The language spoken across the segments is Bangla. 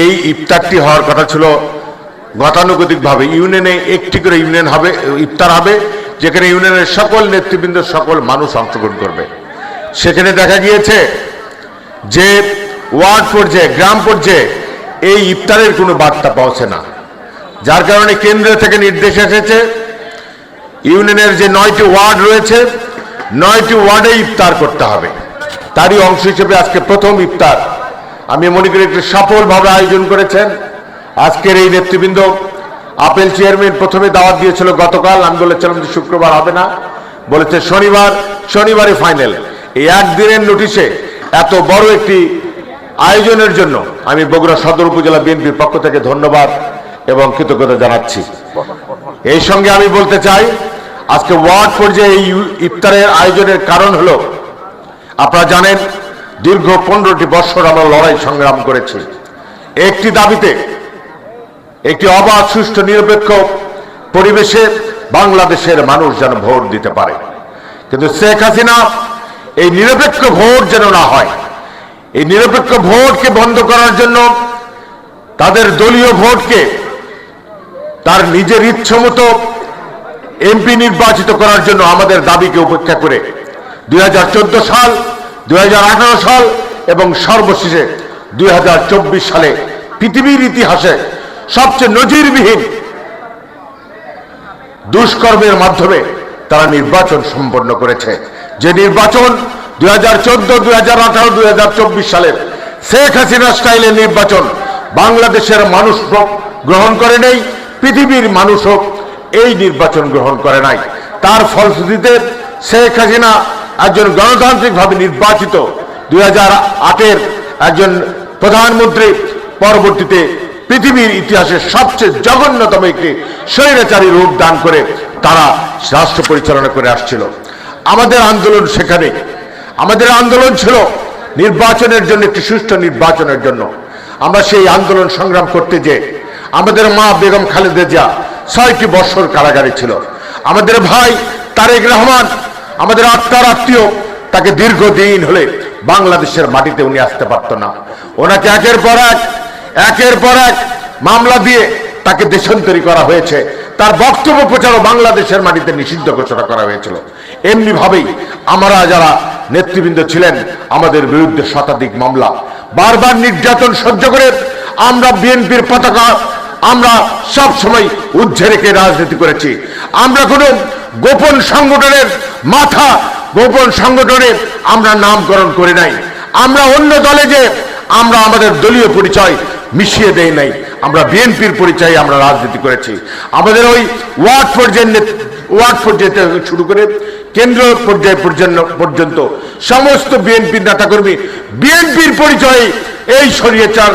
এই ইফতারটি হওয়ার কথা ছিল গতানুগতিকভাবে। ইউনিয়নে একটি করে ইউনিয়ন হবে, ইফতার হবে, যেখানে ইউনিয়নের সকল নেতৃবৃন্দ, সকল মানুষ অংশগ্রহণ করবে। সেখানে দেখা গিয়েছে যে ওয়ার্ড পর্যায়ে, গ্রাম পর্যায়ে এই ইফতারের কোনো বার্তা পৌঁছে না। যার কারণে কেন্দ্র থেকে নির্দেশ এসেছে, ইউনিয়নের যে নয়টি ওয়ার্ড রয়েছে, নয়টি ওয়ার্ডে ইফতার করতে হবে। তারই অংশ হিসেবে আজকে প্রথম ইফতার। আমি মনে করি একটি সফলভাবে আয়োজন করেছেন। আজকের এই নেতৃবৃন্দ, আপেল চেয়ারম্যান প্রথমে দাওয়াত দিয়েছিল, গতকাল আমি বলেছিলাম যে শুক্রবার হবে না। বলেছে শনিবার শনিবারে ফাইনাল এই একদিনের নোটিশে এত বড় একটি আয়োজনের জন্য আমি বগুড়া সদর উপজেলা বিএনপির পক্ষ থেকে ধন্যবাদ এবং কৃতজ্ঞতা জানাচ্ছি। এই সঙ্গে আমি বলতে চাই, আজকে ওয়ার্ড পর্যায়ে এই ইফতারের আয়োজনের কারণ হলো, আপনারা জানেন দীর্ঘ পনেরোটি বছর আমরা লড়াই সংগ্রাম করেছি। একটি দাবিতে, একটি অবাধ, সুষ্ঠু, নিরপেক্ষ পরিবেশে বাংলাদেশের মানুষ যেন ভোট দিতে পারে। কিন্তু শেখ হাসিনা, এই নিরপেক্ষ ভোট যেন না হয়, এই নিরপেক্ষ ভোটকে বন্ধ করার জন্য তাদের দলীয় ভোটকে তার নিজের ইচ্ছে মতো এমপি নির্বাচিত করার জন্য আমাদের দাবিকে উপেক্ষা করে দুই হাজার চোদ্দ সাল দুই সাল এবং সর্বশেষে দুই সালে পৃথিবীর ইতিহাসে সবচেয়ে নজিরবিহীন দুষ্কর্মের মাধ্যমে তারা নির্বাচন সম্পন্ন করেছে। যে নির্বাচন দুই হাজার চোদ্দ দুই হাজার আঠারো দুই হাজার চব্বিশ সালের শেখ হাসিনা স্টাইলের নির্বাচন বাংলাদেশের মানুষ গ্রহণ করে নেই, পৃথিবীর মানুষও এই নির্বাচন গ্রহণ করে নাই। তার ফলশ্রুতিতে শেখ হাসিনা একজন গণতান্ত্রিকভাবে নির্বাচিত দুই হাজার আটের একজন প্রধানমন্ত্রী পরবর্তীতে পৃথিবীর ইতিহাসে সবচেয়ে জঘন্যতম একটি স্বৈরাচারী রূপ দান করে তারা রাষ্ট্র পরিচালনা করে আসছিল। আমাদের আন্দোলন সেখানে। আমাদের আন্দোলন ছিল নির্বাচনের জন্য একটি সুষ্ঠু নির্বাচনের জন্য। আমরা সেই আন্দোলন সংগ্রাম করতে যে আমাদের মা বেগম খালেদা ছয়টি বৎসর কারাগারে ছিল। আমাদের ভাই তারেক রহমান আমাদের আত্মার আত্মীয়, তাকে দীর্ঘদিন হলে বাংলাদেশের মাটিতে উনি আসতে পারতো না। ওনাকে একের পর এক, একের পর এক মামলা দিয়ে তাকে দেশান্তরী করা হয়েছে। তার বক্তব্য প্রচারও বাংলাদেশের মাটিতে নিষিদ্ধ ঘোষণা করা হয়েছিল। এমনি ভাবেই আমরা যারা নেতৃবৃন্দ ছিলেন, আমাদের বিরুদ্ধে শতাধিক মামলা, বারবার নির্যাতন সহ্য করে আমরা বিএনপির পতাকা আমরা সব সময় উজ্জে রেখে রাজনীতি করেছি। আমরা কোনো গোপন সংগঠনের মাথা গোপন সংগঠনের আমরা নামকরণ করে নাই। আমরা অন্য দলে যে আমরা আমাদের দলীয় পরিচয় মিশিয়ে দেই নাই। আমরা বিএনপির পরিচয়ে আমরা রাজনীতি করেছি। আমাদের ওই ওয়ার্ড পর্যায়ের নেত- ওয়ার্ড পর্যায়ে থেকে শুরু করে কেন্দ্র পর্যায় পর্যন্ত পর্যন্ত সমস্ত বিএনপির নেতাকর্মী বিএনপির পরিচয়ে এই শরীয়চার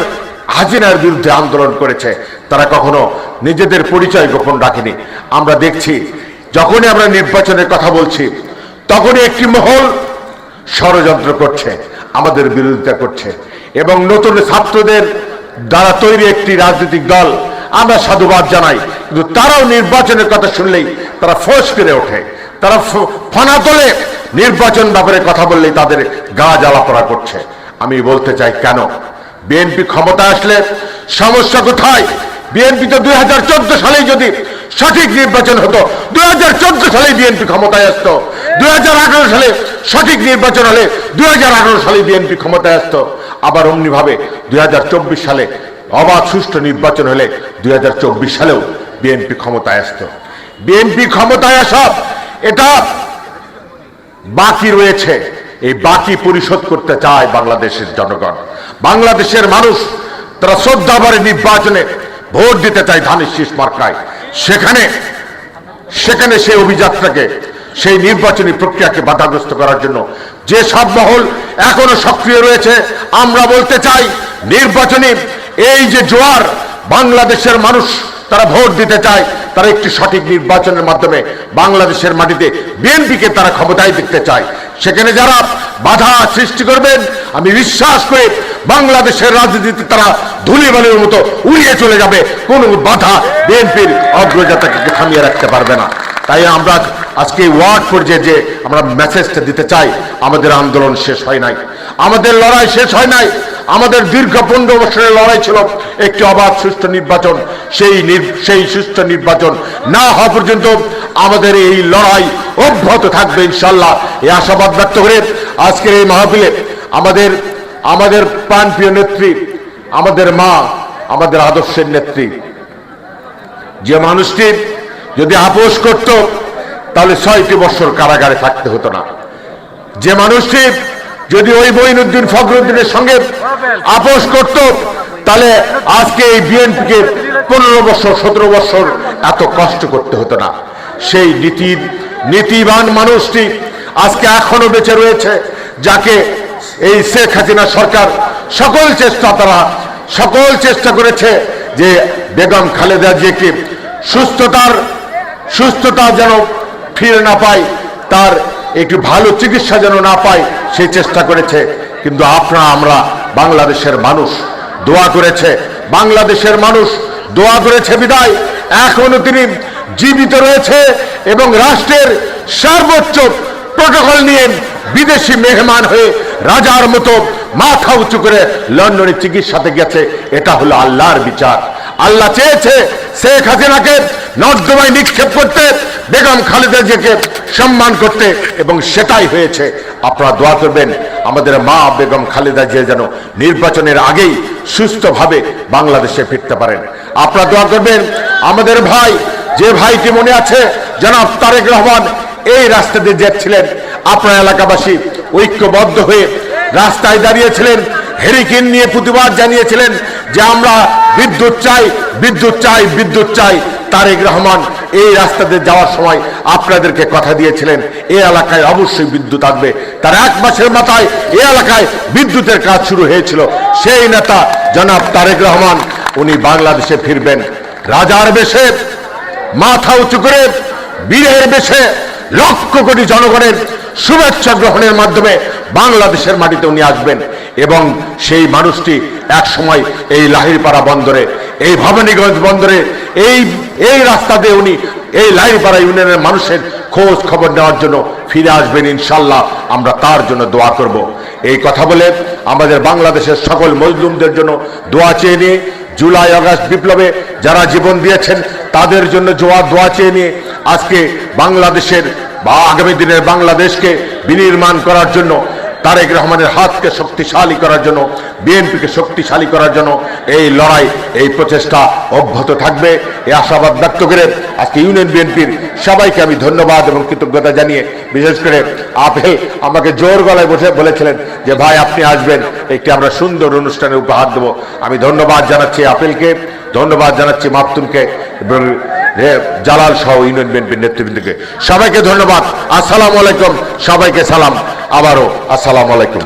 হাজিনার বিরুদ্ধে আন্দোলন করেছে। তারা কখনো নিজেদের পরিচয় গোপন রাখেনি। আমরা দেখছি, যখনই আমরা নির্বাচনের কথা বলছি, তখনই একটি মহল ষড়যন্ত্র করছে, আমাদের বিরোধিতা করছে এবং নতুন ছাত্রদের দ্বারা তৈরি একটি রাজনৈতিক দল, আমরা সাধুবাদ জানাই। কিন্তু তারাও নির্বাচনের কথা শুনলেই তারা ফোঁস করে ওঠে। তারা ফনা তোলে। নির্বাচন ব্যাপারে কথা বললেই তাদের গা জ্বালা পড়া করছে। আমি বলতে চাই, কেন? বিএনপি ক্ষমতা আসলে সমস্যা কোথায়? বিএনপি তো দুই হাজার চোদ্দ সালেই যদি সঠিক নির্বাচন হতো, দুই হাজার চোদ্দ সালে বিএনপি ক্ষমতায় আসতো, দুই হাজার আঠারো সালে সঠিক নির্বাচন হলে দুই হাজার আঠারো সালে বিএনপি ক্ষমতায় আসতো। আবার অমনি ভাবে দুই হাজার চব্বিশ সালে অবাধ সুষ্ঠু নির্বাচন হলে দুই হাজার চব্বিশ সালেও বিএনপি ক্ষমতায় আসতো। বিএনপি ক্ষমতায় আসা, এটা বাকি রয়েছে। এই বাকি পরিশোধ করতে চায় বাংলাদেশের জনগণ। বাংলাদেশের মানুষ তারা শ্রদ্ধাভরে নির্বাচনে ভোট দিতে চায় ধানের শীষ মার্কায়। সেখানে সেখানে সেই অভিযাত্রাকে, সেই নির্বাচনী প্রক্রিয়াকে বাধাগ্রস্ত করার জন্য যে সব মহল এখনও সক্রিয় রয়েছে, আমরা বলতে চাই নির্বাচনী এই যে জোয়ার বাংলাদেশের মানুষ তারা ভোট দিতে চায়, তারা একটি সঠিক নির্বাচনের মাধ্যমে বাংলাদেশের মাটিতে বিএনপিকে তারা ক্ষমতায় দেখতে চায়। সেখানে যারা বাধা সৃষ্টি করবেন, আমি বিশ্বাস করি বাংলাদেশের রাজনীতিতে তারা ধুলিবালির মতো উড়িয়ে চলে যাবে। কোনো বাধা বিএনপির অগ্রযাত্রাকে থামিয়ে রাখতে পারবে না। তাই আমরা আজকে ওয়ার্ড পর্যায়ে যে আমরা মেসেজটা দিতে চাই, আমাদের আন্দোলন শেষ হয় নাই। আমাদের লড়াই শেষ হয় নাই। আমাদের দীর্ঘ পনেরো বছরের লড়াই ছিল একটি অবাধ, সুষ্ঠু নির্বাচন। সেই সেই সুষ্ঠু নির্বাচন না হওয়া পর্যন্ত আমাদের এই লড়াই অব্যাহত থাকবে ইনশাল্লাহ। এই আশাবাদ ব্যক্ত করে আজকের এই মাহফিলে আমাদের আমাদের প্রাণপ্রিয় নেত্রী, আমাদের মা, আমাদের আদর্শের নেত্রী। যে মানুষটি যদি আপোষ করত, তাহলে ছয়টি বছর কারাগারে থাকতে হতো না। যে মানুষটি যদি ওই মঈনুদ্দিন ফখরুদ্দিনের সঙ্গে আপোষ করত, তাহলে আজকে এই বিএনপিকে পনেরো বছর, সতেরো বছর এত কষ্ট করতে হতো না। সেই নীতির নীতিবান মানুষটি আজকে এখনও বেঁচে রয়েছে, যাকে এই শেখ হাসিনা সরকার সকল চেষ্টা তারা সকল চেষ্টা করেছে যে বেগম খালেদা জিয়াকে সুস্থতার, সুস্থতা যেন ফিরে না পায়, তার একটু ভালো চিকিৎসা যেন না পায় সেই চেষ্টা করেছে। কিন্তু আপনারা, আমরা বাংলাদেশের মানুষ, দোয়া করেছে। বাংলাদেশের মানুষ দোয়া করেছে বিদায়। এখনও তিনি জীবিত রয়েছে এবং রাষ্ট্রের সর্বোচ্চ প্রোটোকল নিয়ে বিদেশি মেহমান হয়ে রাজার মতো মাথা উঁচু করে লন্ডনে চিকিৎসাতে গেছে, এটা হলো আল্লাহর বিচার। আল্লাহ চেয়েছে শেখ হাসিনাকে নর্দমায় নিক্ষেপ করতে, বেগম খালেদা জিয়াকে সম্মান করতে, এবং সেটাই হয়েছে। আপনারা দোয়া করবেন, আমাদের মা বেগম খালেদা জিয়া যেন নির্বাচনের আগেই সুস্থভাবে বাংলাদেশে ফিরতে পারেন। আপনারা দোয়া করবেন, আমাদের ভাই, যে ভাইটি মনে আছে, জনাব তারেক রহমান, এই রাস্তা দিয়ে যাচ্ছিলেন আপনার এলাকাবাসী ঐক্যবদ্ধ হয়ে রাস্তায় দাঁড়িয়েছিলেন, হেরিকেন নিয়ে প্রতিবাদ জানিয়েছিলেন যে আমরা বিদ্যুৎ চাই বিদ্যুৎ চাই বিদ্যুৎ চাই। তারেক রহমান এই রাস্তাতে যাওয়ার সময় আপনাদেরকে কথা দিয়েছিলেন এই এলাকায় অবশ্যই বিদ্যুৎ আসবে। তার এক মাসের মাথায় এই এলাকায় বিদ্যুতের কাজ শুরু হয়েছিল। সেই নেতা জনাব তারেক রহমান, উনি বাংলাদেশে ফিরবেন। রাজার বেশে, মাথা উঁচু করে, বীরের বেশে, লক্ষ কোটি জনগণের শুভেচ্ছা গ্রহণের মাধ্যমে বাংলাদেশের মাটিতে উনি আসবেন এবং সেই মানুষটি এক সময় এই লাহিরপাড়া বন্দরে, এই ভবানীগঞ্জ বন্দরে, এই এই রাস্তা দিয়ে উনি এই লাহিরপাড়া ইউনিয়নের মানুষের খোঁজ খবর নেওয়ার জন্য ফিরে আসবেন ইনশাল্লাহ। আমরা তার জন্য দোয়া করব। এই কথা বলে আমাদের বাংলাদেশের সকল মজলুমদের জন্য দোয়া চেয়ে নিয়ে জুলাই আগস্ট বিপ্লবে যারা জীবন দিয়েছেন তাদের জন্য জোয়া দোয়া চেয়ে নিয়ে আজকে বাংলাদেশের বা আগামী দিনের বাংলাদেশকে বিনির্মাণ করার জন্য তারেক রহমানের হাতকে শক্তিশালী করার জন্য, বিএনপিকে শক্তিশালী করার জন্য এই লড়াই, এই প্রচেষ্টা অব্যাহত থাকবে। এই আশাবাদ ব্যক্ত করে আজকে ইউনিয়ন বিএনপির সবাইকে আমি ধন্যবাদ এবং কৃতজ্ঞতা জানিয়ে, বিশেষ করে আপেল আমাকে জোর গলায় বসে বলেছিলেন যে, ভাই, আপনি আসবেন, একটি আমরা সুন্দর অনুষ্ঠানে উপহার দেবো। আমি ধন্যবাদ জানাচ্ছি আপেলকে, ধন্যবাদ জানাচ্ছি রে- জালাল সহ ইউনিয়ন বিএনপির নেতৃবৃন্দকে সবাইকে ধন্যবাদ। আসসালামু আলাইকুম। সবাইকে সালাম। আবারও আসসালামু আলাইকুম।